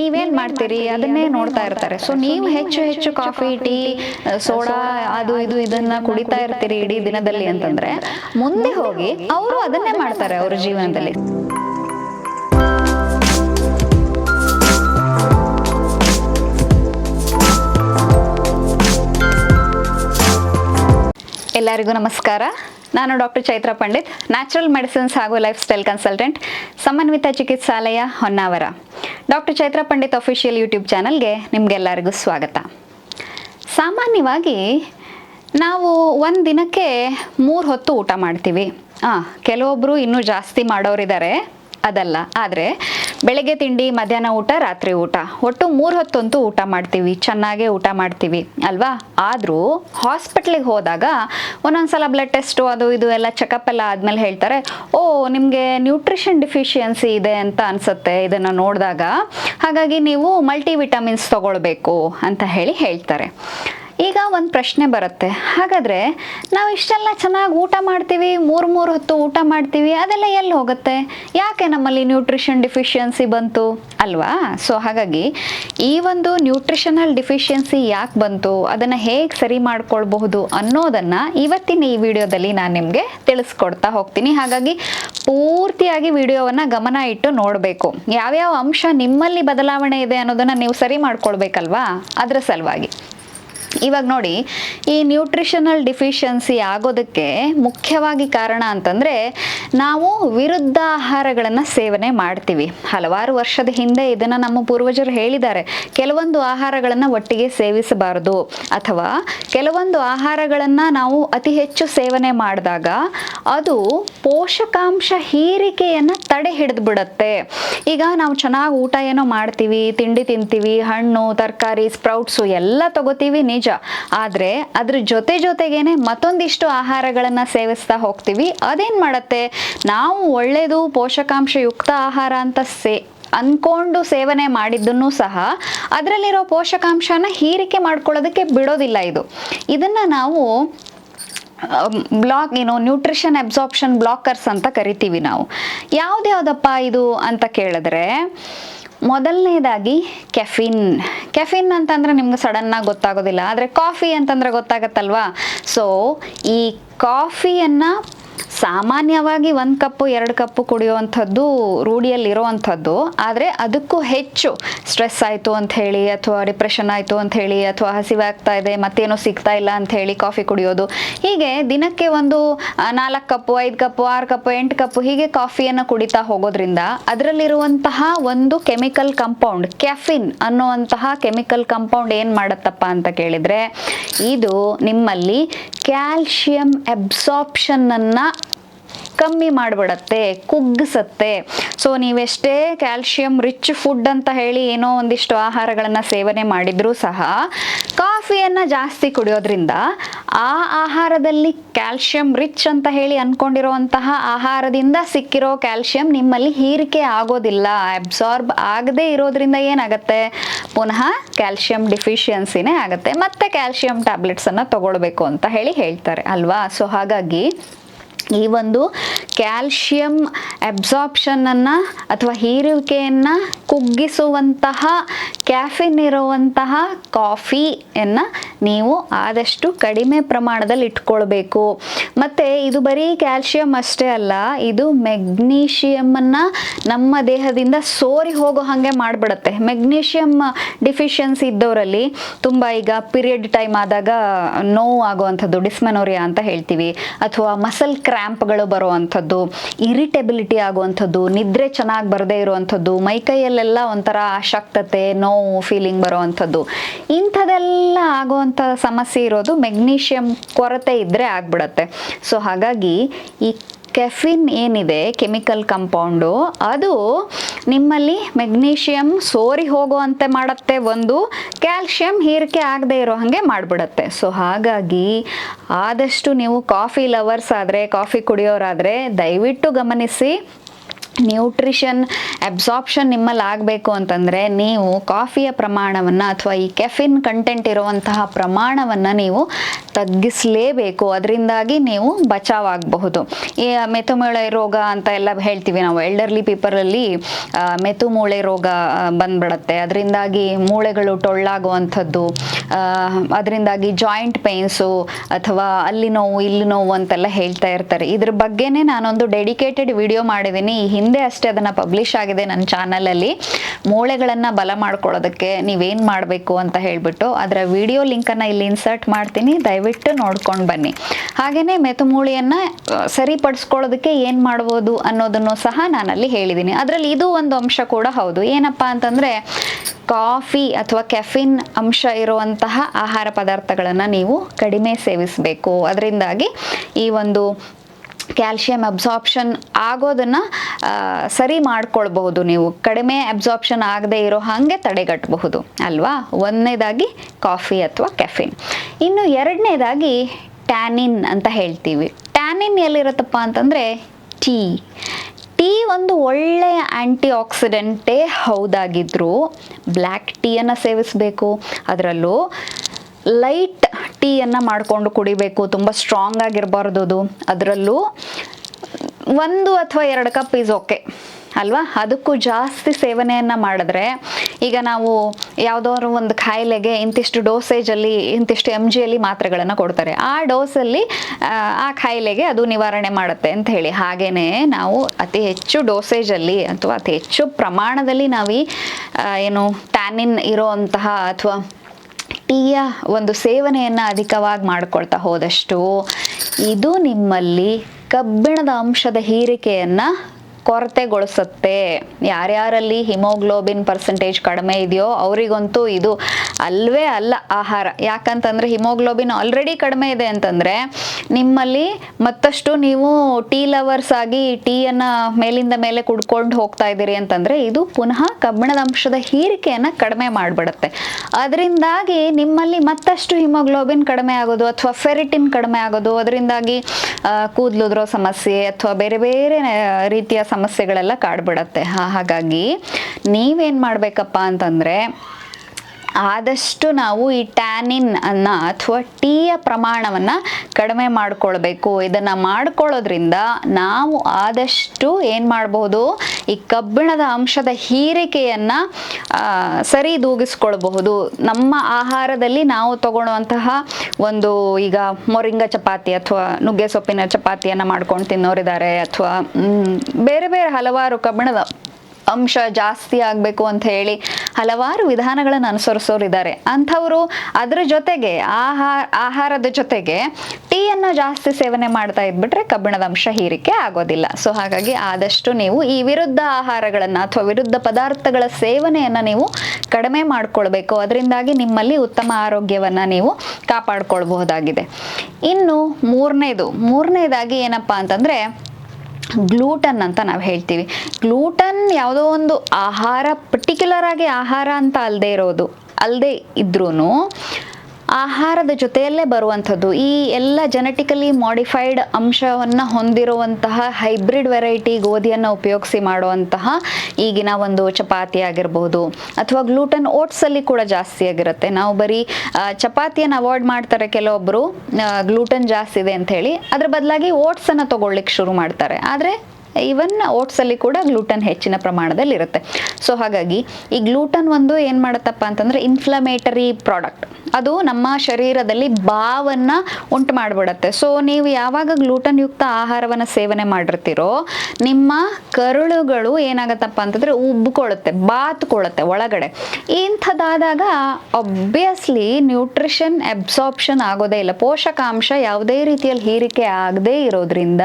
ನೀವೇನ್ ಮಾಡ್ತೀರಿ? ಅದನ್ನೇ ನೋಡ್ತಾ ಇರ್ತಾರೆ. ಸೊ ನೀವು ಹೆಚ್ಚು ಹೆಚ್ಚು ಕಾಫಿ ಟೀ ಸೋಡಾ ಅದು ಇದು ಇದನ್ನ ಕುಡಿತಾ ಇರ್ತೀರಿ ಇಡೀ ದಿನದಲ್ಲಿ ಅಂತಂದ್ರೆ ಮುಂದೆ ಹೋಗಿ ಅವರು ಅದನ್ನೇ ಮಾಡ್ತಾರೆ ಅವ್ರ ಜೀವನದಲ್ಲಿ. ಎಲ್ಲರಿಗೂ ನಮಸ್ಕಾರ. ನಾನು doctor Chaitra Pandit, natural medicines ಹಾಗೂ lifestyle consultant, Samanvita Chikitsalaya Honnavar. Doctor Chaitra Pandit official YouTube ಚಾನಲ್ಗೆ ನಿಮಗೆಲ್ಲರಿಗೂ ಸ್ವಾಗತ. ಸಾಮಾನ್ಯವಾಗಿ ನಾವು ಒಂದು ದಿನಕ್ಕೆ ಮೂರು ಹೊತ್ತು ಊಟ ಮಾಡ್ತೀವಿ. ಹಾಂ ಕೆಲವೊಬ್ಬರು ಇನ್ನೂ ಜಾಸ್ತಿ ಮಾಡೋರಿದ್ದಾರೆ. ಅದಲ್ಲ, ಆದರೆ ಬೆಳಗ್ಗೆ ತಿಂಡಿ, ಮಧ್ಯಾಹ್ನ ಊಟ, ರಾತ್ರಿ ಊಟ. ಒಟ್ಟು ಮೂರು ಹೊತ್ತಂತೂ ಊಟ ಮಾಡ್ತೀವಿ. ಚೆನ್ನಾಗೇ ಊಟ ಮಾಡ್ತೀವಿ. ಅಲ್ವಾ? ಆದರೂ ಹಾಸ್ಪಿಟ್ಲಿಗೆ ಹೋದಾಗ ಒಂದೊಂದ್ಸಲ ಬ್ಲಡ್ ಟೆಸ್ಟು, ಅದು ಇದು ಎಲ್ಲ ಚೆಕಪ್ ಎಲ್ಲ ಆದಮೇಲೆ ಹೇಳ್ತಾರೆ, ಓ, ನಿಮಗೆ ನ್ಯೂಟ್ರಿಷನ್ ಡಿಫಿಷಿಯನ್ಸಿ ಇದೆ ಅಂತ ಅನಿಸುತ್ತೆ ಇದನ್ನು ನೋಡಿದಾಗ. ಹಾಗಾಗಿ ನೀವು ಮಲ್ಟಿ ವಿಟಮಿನ್ಸ್ ತಗೊಳ್ಬೇಕು ಅಂತ ಹೇಳಿ ಹೇಳ್ತಾರೆ. ಈಗ ಒಂದು ಪ್ರಶ್ನೆ ಬರುತ್ತೆ. ಹಾಗಾದರೆ ನಾವು ಇಷ್ಟೆಲ್ಲ ಚೆನ್ನಾಗಿ ಊಟ ಮಾಡ್ತೀವಿ, ಮೂರು ಮೂರು ಹೊತ್ತು ಊಟ ಮಾಡ್ತೀವಿ, ಅದೆಲ್ಲ ಎಲ್ಲಿ ಹೋಗುತ್ತೆ? ಯಾಕೆ ನಮ್ಮಲ್ಲಿ ನ್ಯೂಟ್ರಿಷನ್ ಡಿಫಿಷಿಯನ್ಸಿ ಬಂತು? ಅಲ್ವಾ? ಸೊ ಹಾಗಾಗಿ ಈ ಒಂದು ನ್ಯೂಟ್ರಿಷನಲ್ ಡಿಫಿಷಿಯನ್ಸಿ ಯಾಕೆ ಬಂತು? ಅದನ್ನು ಹೇಗೆ ಸರಿ ಮಾಡ್ಕೊಳ್ಬಹುದು ಅನ್ನೋದನ್ನು ಇವತ್ತಿನ ಈ ವಿಡಿಯೋದಲ್ಲಿ ನಾನು ನಿಮಗೆ ತಿಳಿಸ್ಕೊಡ್ತಾ ಹೋಗ್ತೀನಿ. ಹಾಗಾಗಿ ಪೂರ್ತಿಯಾಗಿ ವಿಡಿಯೋವನ್ನು ಗಮನ ಇಟ್ಟು ನೋಡಬೇಕು. ಯಾವ್ಯಾವ ಅಂಶ ನಿಮ್ಮಲ್ಲಿ ಬದಲಾವಣೆ ಇದೆ ಅನ್ನೋದನ್ನು ನೀವು ಸರಿ ಮಾಡ್ಕೊಳ್ಬೇಕಲ್ವಾ? ಅದರ ಸಲುವಾಗಿ. ಇವಾಗ ನೋಡಿ, ಈ ನ್ಯೂಟ್ರಿಷನಲ್ ಡಿಫಿಷಿಯನ್ಸಿ ಆಗೋದಕ್ಕೆ ಮುಖ್ಯವಾಗಿ ಕಾರಣ ಅಂತಂದರೆ ನಾವು ವಿರುದ್ಧ ಆಹಾರಗಳನ್ನು ಸೇವನೆ ಮಾಡ್ತೀವಿ. ಹಲವಾರು ವರ್ಷದ ಹಿಂದೆ ಇದನ್ನು ನಮ್ಮ ಪೂರ್ವಜರು ಹೇಳಿದ್ದಾರೆ. ಕೆಲವೊಂದು ಆಹಾರಗಳನ್ನು ಒಟ್ಟಿಗೆ ಸೇವಿಸಬಾರದು. ಅಥವಾ ಕೆಲವೊಂದು ಆಹಾರಗಳನ್ನು ನಾವು ಅತಿ ಹೆಚ್ಚು ಸೇವನೆ ಮಾಡಿದಾಗ ಅದು ಪೋಷಕಾಂಶ ಹೀರಿಕೆಯನ್ನು ತಡೆ ಹಿಡಿದು ಬಿಡುತ್ತೆ. ಈಗ ನಾವು ಚೆನ್ನಾಗಿ ಊಟ ಏನೋ ಮಾಡ್ತೀವಿ, ತಿಂಡಿ ತಿಂತೀವಿ, ಹಣ್ಣು, ತರಕಾರಿ ಸ್ಪ್ರೌಟ್ಸು ಎಲ್ಲ ತಗೋತೀವಿ, ನಿಜ. ಆದರೆ ಅದ್ರ ಜೊತೆ ಜೊತೆಗೇನೆ ಮತ್ತೊಂದಿಷ್ಟು ಆಹಾರಗಳನ್ನು ಸೇವಿಸ್ತಾ ಹೋಗ್ತೀವಿ. ಅದೇನು ಮಾಡುತ್ತೆ? ನಾವು ಒಳ್ಳೆಯದು ಪೋಷಕಾಂಶಯುಕ್ತ ಆಹಾರ ಅಂತ ಸೇ ಅಂದ್ಕೊಂಡು ಸೇವನೆ ಮಾಡಿದ್ದನ್ನು ಸಹ ಅದರಲ್ಲಿರೋ ಪೋಷಕಾಂಶನ ಹೀರಿಕೆ ಮಾಡ್ಕೊಳ್ಳೋದಕ್ಕೆ ಬಿಡೋದಿಲ್ಲ ಇದು. ಇದನ್ನು ನಾವು ಬ್ಲಾಕ್ ಏನು ನ್ಯೂಟ್ರಿಷನ್ ಅಬ್ಸಾರ್ಪ್ಷನ್ ಬ್ಲಾಕರ್ಸ್ ಅಂತ ಕರಿತೀವಿ ನಾವು. ಯಾವ್ದ್ಯಾವ್ದಪ್ಪ ಇದು ಅಂತ ಕೇಳಿದ್ರೆ, ಮೊದಲನೇದಾಗಿ ಕೆಫಿನ್. ಕೆಫಿನ್ ಅಂತಂದ್ರೆ ನಿಮ್ಗೆ ಸಡನ್ನಾಗಿ ಗೊತ್ತಾಗೋದಿಲ್ಲ. ಆದರೆ ಕಾಫಿ ಅಂತಂದ್ರೆ ಗೊತ್ತಾಗತ್ತಲ್ವಾ? ಸೊ ಈ ಕಾಫಿಯನ್ನು ಸಾಮಾನ್ಯವಾಗಿ ಒಂದು ಕಪ್ಪು, ಎರಡು ಕಪ್ಪು ಕುಡಿಯುವಂಥದ್ದು ರೂಢಿಯಲ್ಲಿರುವಂಥದ್ದು. ಆದರೆ ಅದಕ್ಕೂ ಹೆಚ್ಚು ಸ್ಟ್ರೆಸ್ ಆಯಿತು ಅಂತ ಹೇಳಿ, ಅಥವಾ ಡಿಪ್ರೆಷನ್ ಆಯಿತು ಅಂತ ಹೇಳಿ, ಅಥವಾ ಹಸಿವಾಗ್ತಾ ಇದೆ, ಮತ್ತೇನೋ ಸಿಗ್ತಾ ಇಲ್ಲ ಅಂತ ಹೇಳಿ ಕಾಫಿ ಕುಡಿಯೋದು. ಹೀಗೆ ದಿನಕ್ಕೆ ಒಂದು ನಾಲ್ಕು ಕಪ್ಪು, ಐದು ಕಪ್ಪು, ಆರು ಕಪ್ಪು, ಎಂಟು ಕಪ್ಪು ಹೀಗೆ ಕಾಫಿಯನ್ನು ಕುಡಿತಾ ಹೋಗೋದ್ರಿಂದ ಅದರಲ್ಲಿರುವಂತಹ ಒಂದು ಕೆಮಿಕಲ್ ಕಂಪೌಂಡ್, ಕ್ಯಾಫಿನ್ ಅನ್ನುವಂತಹ ಕೆಮಿಕಲ್ ಕಂಪೌಂಡ್ ಏನು ಮಾಡುತ್ತಪ್ಪ ಅಂತ ಕೇಳಿದರೆ, ಇದು ನಿಮ್ಮಲ್ಲಿ ಕ್ಯಾಲ್ಶಿಯಂ ಅಬ್ಸಾರ್ಪ್ಷನ್ನನ್ನು ಕಮ್ಮಿ ಮಾಡಿಬಿಡತ್ತೆ, ಕುಗ್ಗಿಸತ್ತೆ. ಸೊ ನೀವೆಷ್ಟೇ ಕ್ಯಾಲ್ಶಿಯಂ ರಿಚ್ ಫುಡ್ ಅಂತ ಹೇಳಿ ಏನೋ ಒಂದಿಷ್ಟು ಆಹಾರಗಳನ್ನು ಸೇವನೆ ಮಾಡಿದರೂ ಸಹ, ಕಾಫಿಯನ್ನು ಜಾಸ್ತಿ ಕುಡಿಯೋದ್ರಿಂದ ಆ ಆಹಾರದಲ್ಲಿ ಕ್ಯಾಲ್ಶಿಯಂ ರಿಚ್ ಅಂತ ಹೇಳಿ ಅಂದ್ಕೊಂಡಿರುವಂತಹ ಆಹಾರದಿಂದ ಸಿಕ್ಕಿರೋ ಕ್ಯಾಲ್ಶಿಯಂ ನಿಮ್ಮಲ್ಲಿ ಹೀರಿಕೆ ಆಗೋದಿಲ್ಲ ಅಬ್ಸಾರ್ಬ್ ಆಗದೇ ಇರೋದ್ರಿಂದ ಏನಾಗುತ್ತೆ? ಪುನಃ ಕ್ಯಾಲ್ಶಿಯಂ ಡಿಫಿಷಿಯನ್ಸಿನೇ ಆಗುತ್ತೆ. ಮತ್ತೆ ಕ್ಯಾಲ್ಶಿಯಂ ಟ್ಯಾಬ್ಲೆಟ್ಸನ್ನು ತಗೊಳ್ಬೇಕು ಅಂತ ಹೇಳಿ ಹೇಳ್ತಾರೆ, ಅಲ್ವಾ? ಸೊ ಹಾಗಾಗಿ ಈ ಒಂದು ಕ್ಯಾಲ್ಶಿಯಂ ಅಬ್ಸಾರ್ಪ್ಷನನ್ನು ಅಥವಾ ಹೀರುವಿಕೆಯನ್ನು ಕುಗ್ಗಿಸುವಂತಹ, ಕ್ಯಾಫಿನ್ ಇರುವಂತಹ ಕಾಫಿಯನ್ನು ನೀವು ಆದಷ್ಟು ಕಡಿಮೆ ಪ್ರಮಾಣದಲ್ಲಿ ಇಟ್ಕೊಳ್ಬೇಕು. ಮತ್ತು ಇದು ಬರೀ ಕ್ಯಾಲ್ಶಿಯಂ ಅಷ್ಟೇ ಅಲ್ಲ, ಇದು ಮೆಗ್ನೀಷಿಯಮನ್ನು ನಮ್ಮ ದೇಹದಿಂದ ಸೋರಿ ಹೋಗೋ ಹಾಗೆ ಮಾಡಿಬಿಡುತ್ತೆ. ಮೆಗ್ನೀಷಿಯಮ್ ಡಿಫಿಷಿಯನ್ಸಿ ಇದ್ದವರಲ್ಲಿ ತುಂಬ ಈಗ ಪೀರಿಯಡ್ ಟೈಮ್ ಆದಾಗ ನೋವು ಆಗುವಂಥದ್ದು, ಡಿಸ್ಮೆನೋರಿಯಾ ಅಂತ ಹೇಳ್ತೀವಿ. ಅಥವಾ ಮಸಲ್ ಕ್ರ್ಯಾಂಪ್ಗಳು ಬರುವಂಥದ್ದು ಇರಿಟೆಬಿಲಿಟಿ ಆಗುವಂಥದ್ದು, ನಿದ್ರೆ ಚೆನ್ನಾಗಿ ಬರದೇ ಇರುವಂಥದ್ದು ಮೈಕೈಯಲ್ಲೆಲ್ಲ ಒಂಥರ ಅಶಕ್ತತೆ ನೋವು ಫೀಲಿಂಗ್ ಬರುವಂಥದ್ದು. ಇಂಥದೆಲ್ಲ ಆಗುವಂಥ ಸಮಸ್ಯೆ ಇರೋದು ಮೆಗ್ನೀಷಿಯಂ ಕೊರತೆ ಇದ್ದರೆ ಆಗ್ಬಿಡತ್ತೆ. ಸೊ ಹಾಗಾಗಿ ಈ ಕೆಫಿನ್ ಏನಿದೆ, ಕೆಮಿಕಲ್ ಕಂಪೌಂಡು, ಅದು ನಿಮ್ಮಲ್ಲಿ ಮೆಗ್ನೀಷಿಯಂ ಸೋರಿ ಹೋಗುವಂತೆ ಮಾಡುತ್ತೆ, ಒಂದು ಕ್ಯಾಲ್ಶಿಯಂ ಹೀರಿಕೆ ಆಗದೆ ಇರೋ ಹಾಗೆ ಮಾಡಿಬಿಡತ್ತೆ. ಸೊ ಹಾಗಾಗಿ ಆದಷ್ಟು ನೀವು ಕಾಫಿ ಲವರ್ಸ್ ಆದರೆ, ಕಾಫಿ ಕುಡಿಯೋರಾದರೆ ದಯವಿಟ್ಟು ಗಮನಿಸಿ. ನ್ಯೂಟ್ರಿಷನ್, ಅಬ್ಸಾರ್ಪ್ಷನ್ ನಿಮ್ಮಲ್ಲಿ ಆಗಬೇಕು ಅಂತಂದರೆ ನೀವು ಕಾಫಿಯ ಪ್ರಮಾಣವನ್ನು ಅಥವಾ ಈ ಕೆಫಿನ್ ಕಂಟೆಂಟ್ ಇರುವಂತಹ ಪ್ರಮಾಣವನ್ನು ನೀವು ತಗ್ಗಿಸಲೇಬೇಕು. ಅದರಿಂದಾಗಿ ನೀವು ಬಚಾವಾಗಬಹುದು. ಈ ಮೆತುಮೂಳೆ ರೋಗ ಅಂತ ಎಲ್ಲ ಹೇಳ್ತೀವಿ ನಾವು. ಎಲ್ಡರ್ಲಿ ಪೀಪಲಲ್ಲಿ ಮೆತುಮೂಳೆ ರೋಗ ಬಂದ್ಬಿಡತ್ತೆ. ಅದರಿಂದಾಗಿ ಮೂಳೆಗಳು ಟೊಳ್ಳಾಗುವಂಥದ್ದು ಅದರಿಂದಾಗಿ ಜಾಯಿಂಟ್ ಪೇನ್ಸು ಅಥವಾ ಅಲ್ಲಿ ನೋವು, ಇಲ್ಲಿ ನೋವು ಅಂತೆಲ್ಲ ಹೇಳ್ತಾ ಇರ್ತಾರೆ. ಇದ್ರ ಬಗ್ಗೆನೇ ನಾನೊಂದು ಡೆಡಿಕೇಟೆಡ್ ವಿಡಿಯೋ ಮಾಡಿದ್ದೀನಿ. ಈ ಹಿಂದೆ ಅಷ್ಟೇ ಅದನ್ನು ಪಬ್ಲಿಷ್ ಆಗಿದೆ ನನ್ನ ಚಾನಲಲ್ಲಿ ಮೂಳೆಗಳನ್ನು ಬಲ ಮಾಡ್ಕೊಳ್ಳೋದಕ್ಕೆ ನೀವೇನು ಮಾಡಬೇಕು ಅಂತ ಹೇಳಿಬಿಟ್ಟು ಅದರ ವಿಡಿಯೋ ಲಿಂಕನ್ನು ಇಲ್ಲಿ ಇನ್ಸರ್ಟ್ ಮಾಡ್ತೀನಿ, ದಯವಿಟ್ಟು ನೋಡ್ಕೊಂಡು ಬನ್ನಿ. ಹಾಗೆಯೇ ಮೆತುಮೂಳೆಯನ್ನು ಸರಿಪಡಿಸ್ಕೊಳ್ಳೋದಕ್ಕೆ ಏನು ಮಾಡ್ಬೋದು ಅನ್ನೋದನ್ನು ಸಹ ನಾನಲ್ಲಿ ಹೇಳಿದ್ದೀನಿ ಅದರಲ್ಲಿ ಇದು ಒಂದು ಅಂಶ ಕೂಡ ಹೌದು. ಏನಪ್ಪ ಅಂತಂದರೆ, ಕಾಫಿ ಅಥವಾ ಕೆಫಿನ್ ಅಂಶ ಇರುವಂತಹ ಆಹಾರ ಪದಾರ್ಥಗಳನ್ನು ನೀವು ಕಡಿಮೆ ಸೇವಿಸಬೇಕು. ಅದರಿಂದಾಗಿ ಈ ಒಂದು ಕ್ಯಾಲ್ಶಿಯಂ ಅಬ್ಸಾರ್ಪ್ಷನ್ ಆಗೋದನ್ನು ಸರಿ ಮಾಡ್ಕೊಳ್ಬಹುದು ನೀವು. ಕಡಿಮೆ ಅಬ್ಸಾರ್ಪ್ಷನ್ ಆಗದೆ ಇರೋ ಹಾಗೆ ತಡೆಗಟ್ಟಬಹುದು, ಅಲ್ವಾ? ಒಂದನೇದಾಗಿ ಕಾಫಿ ಅಥವಾ ಕೆಫಿನ್ ಇನ್ನು ಎರಡನೇದಾಗಿ ಟ್ಯಾನಿನ್ ಅಂತ ಹೇಳ್ತೀವಿ. ಟ್ಯಾನಿನ್ ಎಲ್ಲಿರುತ್ತಪ್ಪ ಅಂತಂದರೆ ಟೀ ಟೀ ಒಂದು ಒಳ್ಳೆಯ ಆ್ಯಂಟಿ ಆಕ್ಸಿಡೆಂಟೇ ಹೌದಾಗಿದ್ದರೂ ಬ್ಲ್ಯಾಕ್ ಟೀಯನ್ನು ಸೇವಿಸಬೇಕು. ಅದರಲ್ಲೂ ಲೈಟ್ ಟೀಯನ್ನು ಮಾಡಿಕೊಂಡು ಕುಡಿಬೇಕು. ತುಂಬ ಸ್ಟ್ರಾಂಗ್ ಆಗಿರಬಾರ್ದು ಅದು. ಅದರಲ್ಲೂ ಒಂದು ಅಥವಾ ಎರಡು ಕಪ್ ಈಸ್ ಓಕೆ ಅಲ್ವಾ? ಅದಕ್ಕೂ ಜಾಸ್ತಿ ಸೇವನೆಯನ್ನು ಮಾಡಿದ್ರೆ ಈಗ ನಾವು ಯಾವುದಾದ್ರು ಒಂದು ಖಾಯಿಲೆಗೆ ಇಂತಿಷ್ಟು ಡೋಸೇಜಲ್ಲಿ ಇಂತಿಷ್ಟು ಎಂ ಜಿಯಲ್ಲಿ ಮಾತ್ರೆಗಳನ್ನು ಕೊಡ್ತಾರೆ. ಆ ಡೋಸಲ್ಲಿ ಆ, ಖಾಯಿಲೆಗೆ ಅದು ನಿವಾರಣೆ ಮಾಡುತ್ತೆ ಅಂತ ಹೇಳಿ. ಹಾಗೆಯೇ ನಾವು ಅತಿ ಹೆಚ್ಚು ಡೋಸೇಜಲ್ಲಿ ಅಥವಾ ಅತಿ ಹೆಚ್ಚು ಪ್ರಮಾಣದಲ್ಲಿ ನಾವು ಏನು ಟ್ಯಾನಿನ್ ಇರೋಂತಹ ಅಥವಾ ಟೀಯ ಒಂದು ಸೇವನೆಯನ್ನು ಅಧಿಕವಾಗಿ ಮಾಡ್ಕೊಳ್ತಾ ಹೋದಷ್ಟು ಇದು ನಿಮ್ಮಲ್ಲಿ ಕಬ್ಬಿಣದ ಅಂಶದ ಹೀರಿಕೆಯನ್ನು ಕೊರತೆಗೊಳಿಸುತ್ತೆ. ಯಾರ್ಯಾರಲ್ಲಿ ಹಿಮೋಗ್ಲೋಬಿನ್ ಪರ್ಸೆಂಟೇಜ್ ಕಡಿಮೆ ಇದೆಯೋ ಅವರಿಗಂತೂ ಇದು ಅಲ್ವೇ ಅಲ್ಲ ಆಹಾರ. ಯಾಕಂತಂದ್ರೆ ಹಿಮೋಗ್ಲೋಬಿನ್ ಆಲ್ರೆಡಿ ಕಡಿಮೆ ಇದೆ ಅಂತಂದ್ರೆ ನಿಮ್ಮಲ್ಲಿ ಮತ್ತಷ್ಟು ನೀವು ಟೀ ಲವರ್ಸ್ ಆಗಿ ಟೀಯನ್ನು ಮೇಲಿಂದ ಮೇಲೆ ಕುಡ್ಕೊಂಡು ಹೋಗ್ತಾ ಇದ್ದೀರಿ ಅಂತಂದ್ರೆ ಇದು ಪುನಃ ಕಬ್ಬಿಣದ ಅಂಶದ ಹೀರಿಕೆಯನ್ನು ಕಡಿಮೆ ಮಾಡಿಬಿಡುತ್ತೆ. ಅದರಿಂದಾಗಿ ನಿಮ್ಮಲ್ಲಿ ಮತ್ತಷ್ಟು ಹಿಮೋಗ್ಲೋಬಿನ್ ಕಡಿಮೆ ಆಗೋದು ಅಥವಾ ಫೆರಿಟಿನ್ ಕಡಿಮೆ ಆಗೋದು, ಅದರಿಂದಾಗಿ ಕೂದಲುದ್ರೋ ಸಮಸ್ಯೆ ಅಥವಾ ಬೇರೆ ಬೇರೆ ರೀತಿಯ ಸಮಸ್ಯೆಗಳೆಲ್ಲ ಕಾಡ್ಬಿಡತ್ತೆ. ಹಾಗಾಗಿ ನೀವೇನು ಮಾಡಬೇಕಪ್ಪ ಅಂತಂದರೆ ಆದಷ್ಟು ನಾವು ಈ ಟ್ಯಾನಿನ್ ಅನ್ನ ಅಥವಾ ಟೀಯ ಪ್ರಮಾಣವನ್ನು ಕಡಿಮೆ ಮಾಡ್ಕೊಳ್ಬೇಕು. ಇದನ್ನು ಮಾಡ್ಕೊಳ್ಳೋದ್ರಿಂದ ನಾವು ಆದಷ್ಟು ಏನು ಮಾಡಬಹುದು ಈ ಕಬ್ಬಿಣದ ಅಂಶದ ಹೀರಿಕೆಯನ್ನು ಸರಿದೂಗಿಸ್ಕೊಳ್ಬಹುದು ನಮ್ಮ ಆಹಾರದಲ್ಲಿ ನಾವು ತಗೊಳ್ಳುವಂತಹ ಒಂದು ಈಗ ಮೊರಿಂಗ ಚಪಾತಿ ಅಥವಾ ನುಗ್ಗೆ ಸೊಪ್ಪಿನ ಚಪಾತಿಯನ್ನು ಮಾಡ್ಕೊಂಡು ತಿನ್ನೋರಿದ್ದಾರೆ. ಅಥವಾ ಬೇರೆ ಬೇರೆ ಹಲವಾರು ಕಬ್ಬಿಣದ ಅಂಶ ಜಾಸ್ತಿ ಆಗಬೇಕು ಅಂತ ಹೇಳಿ ಹಲವಾರು ವಿಧಾನಗಳನ್ನು ಅನುಸರಿಸೋರು ಇದ್ದಾರೆ ಅಂಥವರು ಅದರ ಜೊತೆಗೆ ಆಹಾರ ಆಹಾರದ ಜೊತೆಗೆ ಟೀಯನ್ನು ಜಾಸ್ತಿ ಸೇವನೆ ಮಾಡ್ತಾ ಇದ್ಬಿಟ್ರೆ ಕಬ್ಬಿಣದ ಅಂಶ ಹೀರಿಕೆ ಆಗೋದಿಲ್ಲ. ಸೊ ಹಾಗಾಗಿ ಆದಷ್ಟು ನೀವು ಈ ವಿರುದ್ಧ ಆಹಾರಗಳನ್ನು ಅಥವಾ ವಿರುದ್ಧ ಪದಾರ್ಥಗಳ ಸೇವನೆಯನ್ನು ನೀವು ಕಡಿಮೆ ಮಾಡಿಕೊಳ್ಬೇಕು. ಅದರಿಂದಾಗಿ ನಿಮ್ಮಲ್ಲಿ ಉತ್ತಮ ಆರೋಗ್ಯವನ್ನು ನೀವು ಕಾಪಾಡ್ಕೊಳ್ಬಹುದಾಗಿದೆ. ಇನ್ನು ಮೂರನೇದು. ಮೂರನೇದಾಗಿ ಏನಪ್ಪಾ ಅಂತಂದರೆ ಗ್ಲೂಟನ್ ಅಂತ ನಾವು ಹೇಳ್ತೀವಿ. ಗ್ಲೂಟನ್ ಯಾವುದೋ ಒಂದು ಆಹಾರ ಪರ್ಟಿಕ್ಯುಲರ್ ಆಗಿ ಆಹಾರ ಅಂತ ಅಲ್ಲದೆ ಇರೋದು. ಅಲ್ಲದೆ ಇದ್ರೂ ಆಹಾರದ ಜೊತೆಯಲ್ಲೇ ಬರುವಂಥದ್ದು. ಈ ಎಲ್ಲ ಜೆನೆಟಿಕಲಿ ಮಾಡಿಫೈಡ್ ಅಂಶವನ್ನು ಹೊಂದಿರುವಂತಹ ಹೈಬ್ರಿಡ್ ವೆರೈಟಿ ಗೋಧಿಯನ್ನು ಉಪಯೋಗಿಸಿ ಮಾಡುವಂತಹ ಈಗಿನ ಒಂದು ಚಪಾತಿ ಆಗಿರ್ಬೋದು. ಅಥವಾ ಗ್ಲೂಟನ್ ಓಟ್ಸಲ್ಲಿ ಕೂಡ ಜಾಸ್ತಿ ಆಗಿರುತ್ತೆ. ನಾವು ಬರೀ ಚಪಾತಿಯನ್ನು ಅವಾಯ್ಡ್ ಮಾಡ್ತಾರೆ ಕೆಲವೊಬ್ಬರು ಗ್ಲೂಟನ್ ಜಾಸ್ತಿ ಇದೆ ಅಂತ ಹೇಳಿ. ಅದ್ರ ಬದಲಾಗಿ ಓಟ್ಸನ್ನು ತಗೊಳ್ಳಿಕ್ಕೆ ಶುರು ಮಾಡ್ತಾರೆ. ಆದರೆ ಈವನ್ ಓಟ್ಸಲ್ಲಿ ಕೂಡ ಗ್ಲೂಟನ್ ಹೆಚ್ಚಿನ ಪ್ರಮಾಣದಲ್ಲಿ ಇರುತ್ತೆ ಸೊ ಹಾಗಾಗಿ ಈ ಗ್ಲೂಟನ್ ಒಂದು ಏನು ಮಾಡುತ್ತಪ್ಪ ಅಂತಂದರೆ ಇನ್ಫ್ಲಮೇಟರಿ ಪ್ರಾಡಕ್ಟ್ ಅದು ನಮ್ಮ ಶರೀರದಲ್ಲಿ ಬಾವನ್ನು ಉಂಟು ಮಾಡಿಬಿಡತ್ತೆ. ಸೊ ನೀವು ಯಾವಾಗ ಗ್ಲೂಟನ್ ಯುಕ್ತ ಆಹಾರವನ್ನು ಸೇವನೆ ಮಾಡಿರ್ತೀರೋ, ನಿಮ್ಮ ಕರುಳುಗಳು ಏನಾಗತ್ತಪ್ಪ ಅಂತಂದರೆ ಉಬ್ಬಿಕೊಳ್ಳುತ್ತೆ, ಬಾತ್ಕೊಳ್ಳುತ್ತೆ ಒಳಗಡೆ. ಇಂಥದ್ದಾದಾಗ ಒಬ್ವಿಯಸ್ಲಿ ನ್ಯೂಟ್ರಿಷನ್ ಅಬ್ಸಾರ್ಪ್ಷನ್ ಆಗೋದೇ ಇಲ್ಲ. ಪೋಷಕಾಂಶ ಯಾವುದೇ ರೀತಿಯಲ್ಲಿ ಹೀರಿಕೆ ಆಗದೇ ಇರೋದ್ರಿಂದ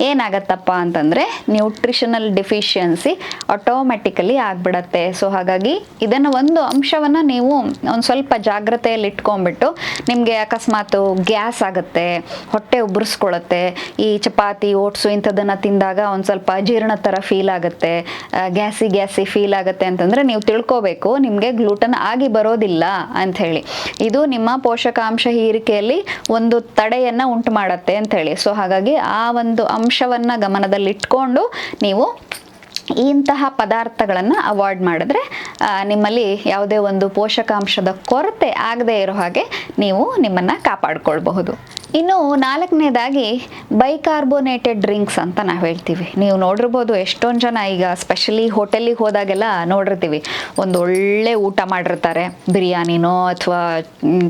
ಏನಾಗತ್ತಪ್ಪ ಅಂತಂದರೆ ನ್ಯೂಟ್ರಿಷನಲ್ ಡಿಫಿಷಿಯನ್ಸಿ ಆಟೋಮೆಟಿಕಲಿ ಆಗ್ಬಿಡತ್ತೆ. ಸೊ ಹಾಗಾಗಿ ಇದನ್ನು ಒಂದು ಅಂಶವನ್ನು ನೀವು ಒಂದು ಸ್ವಲ್ಪ ಜಾಗ್ರತೆಯಲ್ಲಿ ಇಟ್ಕೊಂಡ್ಬಿಟ್ಟು ನಿಮಗೆ ಅಕಸ್ಮಾತ್ ಗ್ಯಾಸ್ ಆಗುತ್ತೆ, ಹೊಟ್ಟೆ ಉಬ್ಬರಿಸ್ಕೊಳ್ಳುತ್ತೆ ಈ ಚಪಾತಿ, ಓಟ್ಸು ಇಂಥದ್ದನ್ನು ತಿಂದಾಗ ಒಂದು ಸ್ವಲ್ಪ ಜೀರ್ಣ ಥರ ಫೀಲ್ ಆಗುತ್ತೆ ಗ್ಯಾಸಿ ಗ್ಯಾಸಿ ಫೀಲ್ ಆಗುತ್ತೆ ಅಂತಂದರೆ ನೀವು ತಿಳ್ಕೋಬೇಕು, ನಿಮಗೆ ಗ್ಲೂಟನ್ ಆಗಿ ಬರೋದಿಲ್ಲ ಅಂತ ಹೇಳಿ. ಇದು ನಿಮ್ಮ ಪೋಷಕಾಂಶ ಹೀರಿಕೆಯಲ್ಲಿ ಒಂದು ತಡೆಯನ್ನು ಉಂಟು ಮಾಡತ್ತೆ ಅಂತ ಹೇಳಿ. ಸೊ ಹಾಗಾಗಿ ಆ ಒಂದು ಅಂಶವನ್ನು ಗಮನದಲ್ಲಿಟ್ಕೊಂಡು ನೀವು ಇಂತಹ ಪದಾರ್ಥಗಳನ್ನು ಅವಾಯ್ಡ್ ಮಾಡಿದ್ರೆ ನಿಮ್ಮಲ್ಲಿ ಯಾವುದೇ ಒಂದು ಪೋಷಕಾಂಶದ ಕೊರತೆ ಆಗದೇ ಇರೋ ಹಾಗೆ ನೀವು ನಿಮ್ಮನ್ನು ಕಾಪಾಡಿಕೊಳ್ಬಹುದು. ಇನ್ನು ನಾಲ್ಕನೇದಾಗಿ ಬೈಕಾರ್ಬೋನೇಟೆಡ್ ಡ್ರಿಂಕ್ಸ್ ಅಂತ ನಾವು ಹೇಳ್ತೀವಿ. ನೀವು ನೋಡಿರ್ಬೋದು ಎಷ್ಟೊಂದು ಜನ ಈಗ ಸ್ಪೆಷಲಿ ಹೋಟೆಲಿಗೆ ಹೋದಾಗೆಲ್ಲ ನೋಡಿರ್ತೀವಿ. ಒಂದು ಒಳ್ಳೆ ಊಟ ಮಾಡಿರ್ತಾರೆ. ಬಿರಿಯಾನಿನೋ ಅಥವಾ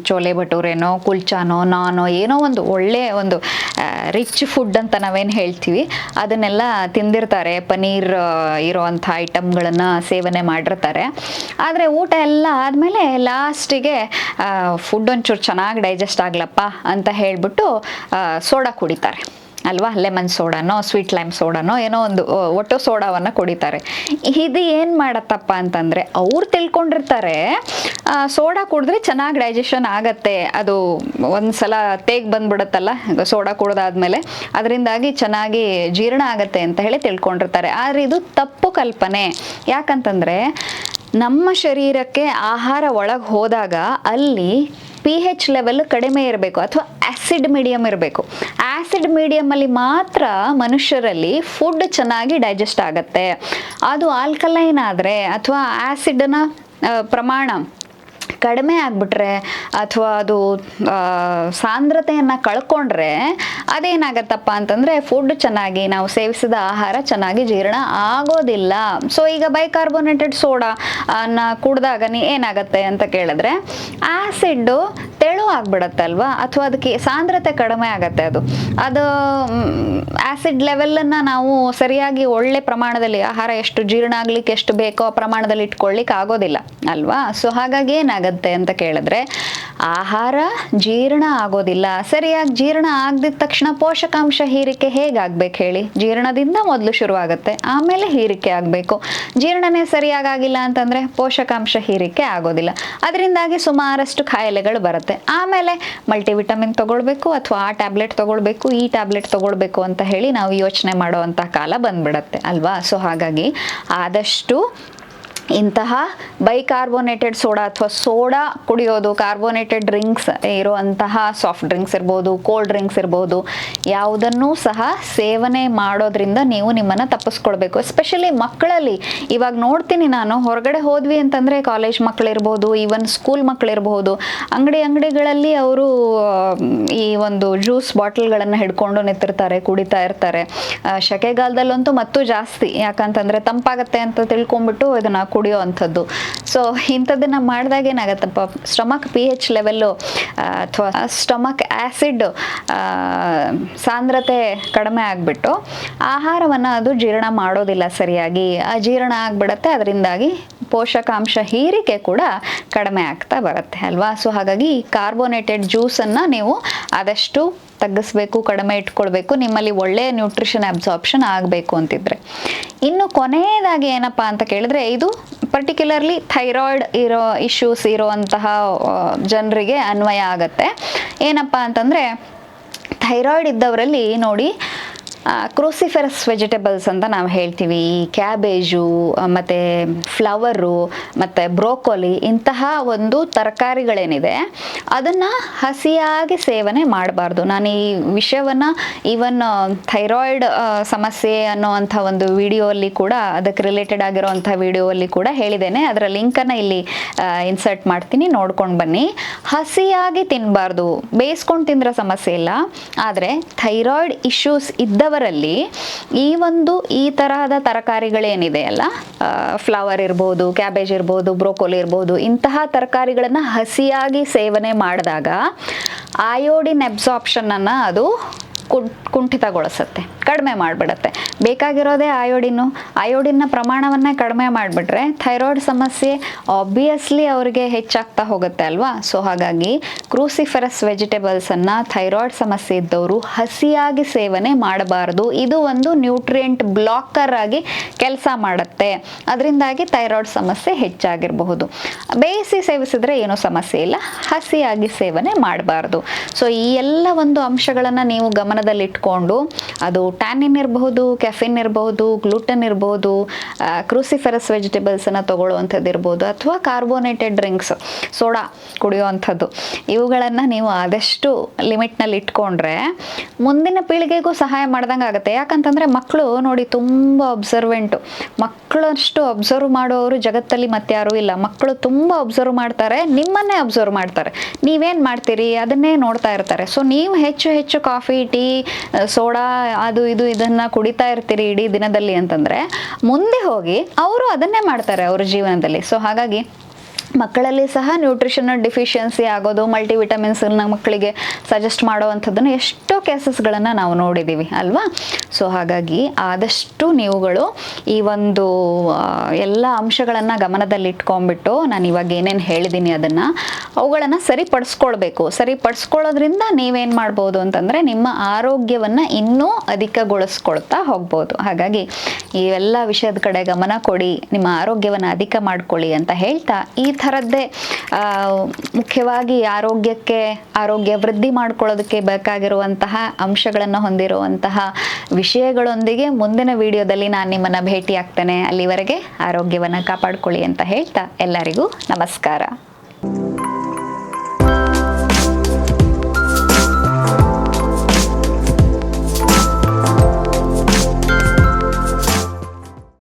ಚೋಲೆ ಭಟೂರೇನೋ ಕುಲ್ಚಾನೋ ನಾನೋ ಏನೋ ಒಂದು ಒಳ್ಳೆ ಒಂದು ರಿಚ್ ಫುಡ್ ಅಂತ ನಾವೇನು ಹೇಳ್ತೀವಿ. ಅದನ್ನೆಲ್ಲ ತಿಂದಿರ್ತಾರೆ. ಪನೀರ್ ಆ, ಇರೋವಂಥ ಐಟಮ್ಗಳನ್ನು ಸೇವನೆ ಮಾಡಿರ್ತಾರೆ. ಆದರೆ ಊಟ ಎಲ್ಲ ಆದಮೇಲೆ ಲಾಸ್ಟಿಗೆ ಫುಡ್ ಒಂಚೂರು ಚೆನ್ನಾಗಿ ಡೈಜೆಸ್ಟ್ ಆಗ್ಲಪ್ಪ ಅಂತ ಹೇಳಿಬಿಟ್ಟು ಸೋಡಾ ಕುಡಿತಾರೆ. ಅಲ್ವಾ? ಲೆಮನ್ ಸೋಡಾನೋ ಸ್ವೀಟ್ ಲೈಮ್ ಸೋಡಾನೋ, ಏನೋ ಒಂದು ಒಟ್ಟು ಸೋಡಾವನ್ನು ಕುಡಿತಾರೆ. ಇದು ಏನು ಮಾಡತ್ತಪ್ಪ ಅಂತಂದರೆ, ಅವ್ರು ತಿಳ್ಕೊಂಡಿರ್ತಾರೆ ಸೋಡಾ ಕುಡಿದ್ರೆ ಚೆನ್ನಾಗಿ ಡೈಜೆಷನ್ ಆಗತ್ತೆ. ಅದು ಒಂದು ಸಲ ತೇಗ್ ಬಂದ್ಬಿಡುತ್ತಲ್ಲ, ಸೋಡಾ ಕುಡ್ದಾದ್ಮೇಲೆ. ಅದರಿಂದಾಗಿ ಚೆನ್ನಾಗಿ ಜೀರ್ಣ ಆಗತ್ತೆ ಅಂತ ಹೇಳಿ ತಿಳ್ಕೊಂಡಿರ್ತಾರೆ. ಆದರೆ ಇದು ತಪ್ಪು ಕಲ್ಪನೆ. ಯಾಕಂತಂದರೆ, ನಮ್ಮ ಶರೀರಕ್ಕೆ ಆಹಾರ ಒಳಗೆ ಹೋದಾಗ ಅಲ್ಲಿ ಪಿ ಹೆಚ್ ಲೆವೆಲ್ ಕಡಿಮೆ ಇರಬೇಕು ಅಥವಾ ಆ್ಯಸಿಡ್ ಮೀಡಿಯಮ್ ಇರಬೇಕು. ಆ್ಯಸಿಡ್ ಮೀಡಿಯಮಲ್ಲಿ ಮಾತ್ರ ಮನುಷ್ಯರಲ್ಲಿ ಫುಡ್ ಚೆನ್ನಾಗಿ ಡೈಜೆಸ್ಟ್ ಆಗುತ್ತೆ. ಅದು ಆಲ್ಕಲೈನ್ ಆದರೆ ಅಥವಾ ಆ್ಯಸಿಡ್ನ ಪ್ರಮಾಣ ಕಡಿಮೆ ಆಗಿಬಿಟ್ರೆ ಅಥವಾ ಅದು ಸಾಂದ್ರತೆಯನ್ನು ಕಳ್ಕೊಂಡ್ರೆ ಅದೇನಾಗತ್ತಪ್ಪ ಅಂತಂದರೆ ಫುಡ್ ಚೆನ್ನಾಗಿ ನಾವು ಸೇವಿಸಿದ ಆಹಾರ ಚೆನ್ನಾಗಿ ಜೀರ್ಣ ಆಗೋದಿಲ್ಲ. ಸೊ ಈಗ ಬೈಕಾರ್ಬೋನೇಟೆಡ್ ಸೋಡಾ ಅನ್ನ ಕುಡ್ದಾಗ ಏನಾಗುತ್ತೆ ಅಂತ ಕೇಳಿದ್ರೆ ಆ್ಯಸಿಡ್ಡು ತೆಳು ಆಗ್ಬಿಡತ್ತಲ್ವಾ? ಅಥವಾ ಅದಕ್ಕೆ ಸಾಂದ್ರತೆ ಕಡಿಮೆ ಆಗತ್ತೆ ಅದು? ಅದು ಆ್ಯಸಿಡ್ ಲೆವೆಲನ್ನು ನಾವು ಸರಿಯಾಗಿ ಒಳ್ಳೆ ಪ್ರಮಾಣದಲ್ಲಿ ಆಹಾರ ಎಷ್ಟು ಜೀರ್ಣ ಆಗ್ಲಿಕ್ಕೆ ಎಷ್ಟು ಬೇಕೋ ಆ ಪ್ರಮಾಣದಲ್ಲಿ ಇಟ್ಕೊಳ್ಳಿಕ್ಕೆ ಆಗೋದಿಲ್ಲ, ಅಲ್ವಾ? ಸೊ ಹಾಗಾಗಿ ಏನಾಗುತ್ತೆ ಅಂತ ಕೇಳಿದ್ರೆ, ಆಹಾರ ಜೀರ್ಣ ಆಗೋದಿಲ್ಲ. ಸರಿಯಾಗಿ ಜೀರ್ಣ ಆಗದಿದ್ದ ತಕ್ಷಣ ಪೋಷಕಾಂಶ ಹೀರಿಕೆ ಹೇಗಾಗ್ಬೇಕು ಹೇಳಿ? ಜೀರ್ಣದಿಂದ ಮೊದಲು ಶುರುವಾಗುತ್ತೆ, ಆಮೇಲೆ ಹೀರಿಕೆ ಆಗಬೇಕು. ಜೀರ್ಣನೇ ಸರಿಯಾಗಿಲ್ಲ ಅಂತಂದ್ರೆ ಪೋಷಕಾಂಶ ಹೀರಿಕೆ ಆಗೋದಿಲ್ಲ. ಅದರಿಂದಾಗಿ ಸುಮಾರಷ್ಟು ಕಾಯಿಲೆಗಳು ಬರುತ್ತೆ. ಆಮೇಲೆ ಮಲ್ಟಿವಿಟಮಿನ್ ತಗೊಳ್ಬೇಕು ಅಥವಾ ಆ ಟ್ಯಾಬ್ಲೆಟ್ ತಗೊಳ್ಬೇಕು, ಈ ಟ್ಯಾಬ್ಲೆಟ್ ತಗೊಳ್ಬೇಕು ಅಂತ ಹೇಳಿ ನಾವು ಯೋಚನೆ ಮಾಡುವಂಥ ಕಾಲ ಬಂದ್ಬಿಡತ್ತೆ ಅಲ್ವಾ? ಸೊ ಹಾಗಾಗಿ ಆದಷ್ಟು ಇಂತಹ ಬೈಕಾರ್ಬೋನೇಟೆಡ್ ಸೋಡಾ ಅಥವಾ ಸೋಡಾ ಕುಡಿಯೋದು ಕಾರ್ಬೋನೇಟೆಡ್ ಡ್ರಿಂಕ್ಸ್ ಇರುವಂತಹ ಸಾಫ್ಟ್ ಡ್ರಿಂಕ್ಸ್ ಇರ್ಬೋದು ಕೋಲ್ಡ್ ಡ್ರಿಂಕ್ಸ್ ಇರ್ಬೋದು ಯಾವುದನ್ನು ಸಹ ಸೇವನೆ ಮಾಡೋದ್ರಿಂದ ನೀವು ನಿಮ್ಮನ್ನು ತಪ್ಪಿಸ್ಕೊಳ್ಬೇಕು. ಎಸ್ಪೆಷಲಿ ಮಕ್ಕಳಲ್ಲಿ. ಇವಾಗ ನೋಡ್ತೀನಿ ನಾನು ಹೊರಗಡೆ ಹೋದ್ವಿ ಅಂತಂದರೆ ಕಾಲೇಜ್ ಮಕ್ಕಳಿರ್ಬೋದು ಈವನ್ ಸ್ಕೂಲ್ ಮಕ್ಕಳಿರ್ಬೋದು ಅಂಗಡಿ ಅಂಗಡಿಗಳಲ್ಲಿ ಅವರು ಈ ಒಂದು ಜ್ಯೂಸ್ ಬಾಟಲ್ಗಳನ್ನು ಹಿಡ್ಕೊಂಡು ನಿಂತಿರ್ತಾರೆ ಕುಡಿತಾ ಇರ್ತಾರೆ. ಆ, ಸೆಕೆಗಾಲದಲ್ಲಂತೂ ಮತ್ತೂ ಜಾಸ್ತಿ. ಯಾಕಂತಂದರೆ ತಂಪಾಗತ್ತೆ ಅಂತ ತಿಳ್ಕೊಂಬಿಟ್ಟು ಇದನ್ನು ಕುಡಿಯೋ ಅಂಥದ್ದು. ಸೊ ಇಂಥದ್ದನ್ನು ಮಾಡಿದಾಗ ಏನಾಗತ್ತಪ್ಪ? ಸ್ಟಮಕ್ ಪಿ ಎಚ್ ಲೆವೆಲ್ಲು ಅಥವಾ ಸ್ಟಮಕ್ ಆ್ಯಸಿಡ್ ಸಾಂದ್ರತೆ ಕಡಿಮೆ ಆಗಿಬಿಟ್ಟು ಆಹಾರವನ್ನು ಅದು ಜೀರ್ಣ ಮಾಡೋದಿಲ್ಲ ಸರಿಯಾಗಿ. ಅಜೀರ್ಣ ಜೀರ್ಣ ಆಗಿಬಿಡತ್ತೆ, ಅದರಿಂದಾಗಿ ಪೋಷಕಾಂಶ ಹೀರಿಕೆ ಕೂಡ ಕಡಿಮೆ ಆಗ್ತಾ ಬರುತ್ತೆ ಅಲ್ವಾ? ಸೊ ಹಾಗಾಗಿ ಕಾರ್ಬೋನೇಟೆಡ್ ಜ್ಯೂಸನ್ನು ನೀವು ಆದಷ್ಟು ತಗ್ಗಿಸ್ಬೇಕು, ಕಡಿಮೆ ಇಟ್ಕೊಳ್ಬೇಕು, ನಿಮ್ಮಲ್ಲಿ ಒಳ್ಳೆಯ ನ್ಯೂಟ್ರಿಷನ್ ಅಬ್ಸಾರ್ಪ್ಷನ್ ಆಗಬೇಕು ಅಂತಿದ್ರೆ. ಇನ್ನು ಕೊನೆಯದಾಗಿ ಏನಪ್ಪ ಅಂತ ಕೇಳಿದ್ರೆ, ಇದು ಪರ್ಟಿಕ್ಯುಲರ್ಲಿ ಥೈರಾಯ್ಡ್ ಇರೋ ಇಶ್ಯೂಸ್ ಇರೋವಂತಹ ಜನರಿಗೆ ಅನ್ವಯ ಆಗತ್ತೆ. ಏನಪ್ಪ ಅಂತಂದರೆ ಥೈರಾಯ್ಡ್ ಇದ್ದವರಲ್ಲಿ ನೋಡಿ ಕ್ರೂಸಿಫೆರಸ್ ವೆಜಿಟೇಬಲ್ಸ್ ಅಂತ ನಾವು ಹೇಳ್ತೀವಿ. ಈ ಕ್ಯಾಬೇಜು ಮತ್ತು ಫ್ಲವರು ಮತ್ತು ಬ್ರೋಕೊಲಿ ಇಂತಹ ಒಂದು ತರಕಾರಿಗಳೇನಿದೆ, ಅದನ್ನು ಹಸಿಯಾಗಿ ಸೇವನೆ ಮಾಡಬಾರ್ದು. ನಾನು ಈ ವಿಷಯವನ್ನು ಈವನ್ ಥೈರಾಯ್ಡ್ ಸಮಸ್ಯೆ ಅನ್ನೋವಂಥ ಒಂದು ವಿಡಿಯೋಲ್ಲಿ ಕೂಡ, ಅದಕ್ಕೆ ರಿಲೇಟೆಡ್ ಆಗಿರೋವಂಥ ವಿಡಿಯೋಲ್ಲಿ ಕೂಡ ಹೇಳಿದ್ದೇನೆ. ಅದರ ಲಿಂಕನ್ನು ಇಲ್ಲಿ ಇನ್ಸರ್ಟ್ ಮಾಡ್ತೀನಿ. ನೋಡ್ಕೊಂಡು ಬನ್ನಿ. ಹಸಿಯಾಗಿ ತಿನ್ನಬಾರ್ದು ಬೇಯಿಸ್ಕೊಂಡು ತಿಂದ್ರೆ ಸಮಸ್ಯೆ ಇಲ್ಲ. ಆದರೆ ಥೈರಾಯ್ಡ್ ಇಶ್ಯೂಸ್ ಇದ್ದವರಲ್ಲಿ ಈ ಒಂದು ಈ ತರಹದ ತರಕಾರಿಗಳೇನಿದೆ ಅಲ್ಲ ಫ್ಲವರ್ ಇರ್ಬೋದು ಕ್ಯಾಬೇಜ್ ಇರ್ಬೋದು ಬ್ರೋಕೋಲಿ ಇರ್ಬೋದು, ಇಂತಹ ತರಕಾರಿಗಳನ್ನು ಹಸಿಯಾಗಿ ಸೇವನೆ ಮಾಡಿದಾಗ ಆಯೋಡಿನ್ ಅಬ್ಸಾರ್ಪ್ಷನನ್ನು ಅದು ಕುಂಠಿತಗೊಳಿಸುತ್ತೆ, ಕಡಿಮೆ ಮಾಡಿಬಿಡುತ್ತೆ. ಬೇಕಾಗಿರೋದೇ ಅಯೋಡಿನು ಅಯೋಡಿನ್ನ ಪ್ರಮಾಣವನ್ನು ಕಡಿಮೆ ಮಾಡಿಬಿಟ್ರೆ ಥೈರಾಯ್ಡ್ ಸಮಸ್ಯೆ ಆಬ್ವಿಯಸ್ಲಿ ಅವರಿಗೆ ಹೆಚ್ಚಾಗ್ತಾ ಹೋಗುತ್ತೆ ಅಲ್ವಾ? ಸೊ ಹಾಗಾಗಿ ಕ್ರೂಸಿಫರಸ್ ವೆಜಿಟೇಬಲ್ಸನ್ನು ಥೈರಾಯ್ಡ್ ಸಮಸ್ಯೆ ಇದ್ದವರು ಹಸಿಯಾಗಿ ಸೇವನೆ ಮಾಡಬಾರದು. ಇದು ಒಂದು ನ್ಯೂಟ್ರಿಯೆಂಟ್ ಬ್ಲಾಕರ್ ಆಗಿ ಕೆಲಸ ಮಾಡುತ್ತೆ. ಅದರಿಂದಾಗಿ ಥೈರಾಯ್ಡ್ ಸಮಸ್ಯೆ ಹೆಚ್ಚಾಗಿರಬಹುದು. ಬೇಯಿಸಿ ಸೇವಿಸಿದ್ರೆ ಏನೂ ಸಮಸ್ಯೆ ಇಲ್ಲ. ಹಸಿಯಾಗಿ ಸೇವನೆ ಮಾಡಬಾರ್ದು. ಸೊ ಈ ಎಲ್ಲ ಒಂದು ಅಂಶಗಳನ್ನು ನೀವು ಗಮನ ಗಮನದಲ್ಲಿ ಇಟ್ಕೊಂಡು ಅದು ಟ್ಯಾನಿನ್ ಇರಬಹುದು ಕೆಫಿನ್ ಇರಬಹುದು, ಗ್ಲೂಟನ್ ಇರಬಹುದು ಕ್ರೂಸಿಫೆರಸ್ ವೆಜಿಟೇಬಲ್ಸನ್ನು ತಗೊಳ್ಳುವಂಥದ್ದು ಇರ್ಬೋದು, ಅಥವಾ ಕಾರ್ಬೋನೇಟೆಡ್ ಡ್ರಿಂಕ್ಸ್, ಸೋಡಾ ಕುಡಿಯುವಂಥದ್ದು. ಇವುಗಳನ್ನು ನೀವು ಆದಷ್ಟು ಲಿಮಿಟ್ನಲ್ಲಿ ಇಟ್ಕೊಂಡ್ರೆ ಮುಂದಿನ ಪೀಳಿಗೆಗೂ ಸಹಾಯ ಮಾಡ್ದಂಗೆ ಆಗುತ್ತೆ. ಯಾಕಂತಂದರೆ ಮಕ್ಕಳು ನೋಡಿ ತುಂಬ ಅಬ್ಸರ್ವೆಂಟು ಮಕ್ಕಳಷ್ಟು ಅಬ್ಸರ್ವ್ ಮಾಡೋರು ಜಗತ್ತಲ್ಲಿ ಮತ್ತಾರೂ ಇಲ್ಲ. ಮಕ್ಕಳು ತುಂಬ ಅಬ್ಸರ್ವ್ ಮಾಡ್ತಾರೆ, ನಿಮ್ಮನ್ನೇ ಅಬ್ಸರ್ವ್ ಮಾಡ್ತಾರೆ. ನೀವೇನು ಮಾಡ್ತೀರಿ? ಅದನ್ನೇ ನೋಡ್ತಾ ಇರ್ತಾರೆ. ಸೊ ನೀವು ಹೆಚ್ಚು ಹೆಚ್ಚು ಕಾಫಿ ಟೀ ಸೋಡಾ, ಅದು, ಇದು, ಇದನ್ನ ಕುಡಿತಾ ಇರ್ತೀರಿ ಇಡೀ ದಿನದಲ್ಲಿ ಅಂತಂದ್ರೆ ಮುಂದೆ ಹೋಗಿ ಅವರು ಅದನ್ನೇ ಮಾಡ್ತಾರೆ ಅವ್ರ ಜೀವನದಲ್ಲಿ. ಸೊ ಹಾಗಾಗಿ ಮಕ್ಕಳಲ್ಲಿ ಸಹ ನ್ಯೂಟ್ರಿಷನ್ ಡಿಫಿಷಿಯನ್ಸಿ ಆಗೋದು ಮಲ್ಟಿವಿಟಮಿನ್ಸ್ ಮಕ್ಕಳಿಗೆ ಸಜೆಸ್ಟ್ ಮಾಡುವಂಥದ್ದನ್ನು ಎಷ್ಟೋ ಕೇಸಸ್ಗಳನ್ನು ನಾವು ನೋಡಿದ್ದೀವಿ ಅಲ್ವಾ? ಸೊ ಹಾಗಾಗಿ ಆದಷ್ಟು ನೀವುಗಳು ಈ ಒಂದು ಎಲ್ಲ ಅಂಶಗಳನ್ನು ಗಮನದಲ್ಲಿ ಇಟ್ಕೊಂಡ್ಬಿಟ್ಟು ನಾನು ಇವಾಗ ಏನೇನು ಹೇಳಿದ್ದೀನಿ ಅದನ್ನು, ಅವುಗಳನ್ನು ಸರಿಪಡಿಸ್ಕೊಳ್ಬೇಕು. ಸರಿಪಡಿಸ್ಕೊಳ್ಳೋದ್ರಿಂದ ನೀವೇನು ಮಾಡ್ಬೋದು ಅಂತಂದರೆ ನಿಮ್ಮ ಆರೋಗ್ಯವನ್ನು ಇನ್ನೂ ಅಧಿಕಗೊಳಿಸ್ಕೊಳ್ತಾ ಹೋಗ್ಬೋದು. ಹಾಗಾಗಿ ಇವೆಲ್ಲ ವಿಷಯದ ಕಡೆ ಗಮನ ಕೊಡಿ, ನಿಮ್ಮ ಆರೋಗ್ಯವನ್ನು ಅಧಿಕ ಮಾಡ್ಕೊಳ್ಳಿ ಅಂತ ಹೇಳ್ತಾ ಈ ಥರದ್ದೇ ಮುಖ್ಯವಾಗಿ ಆರೋಗ್ಯಕ್ಕೆ, ಆರೋಗ್ಯ ವೃದ್ಧಿ ಮಾಡ್ಕೊಳ್ಳೋದಕ್ಕೆ ಬೇಕಾಗಿರುವಂತಹ ಅಂಶಗಳನ್ನು ಹೊಂದಿರುವಂತಹ ವಿಷಯಗಳೊಂದಿಗೆ ಮುಂದಿನ ವಿಡಿಯೋದಲ್ಲಿ ನಾನು ನಿಮ್ಮನ್ನು ಭೇಟಿ ಆಗ್ತೇನೆ ಅಲ್ಲಿವರೆಗೆ ಆರೋಗ್ಯವನ್ನು ಕಾಪಾಡಿಕೊಳ್ಳಿ ಅಂತ ಹೇಳ್ತಾ ಎಲ್ಲರಿಗೂ ನಮಸ್ಕಾರ.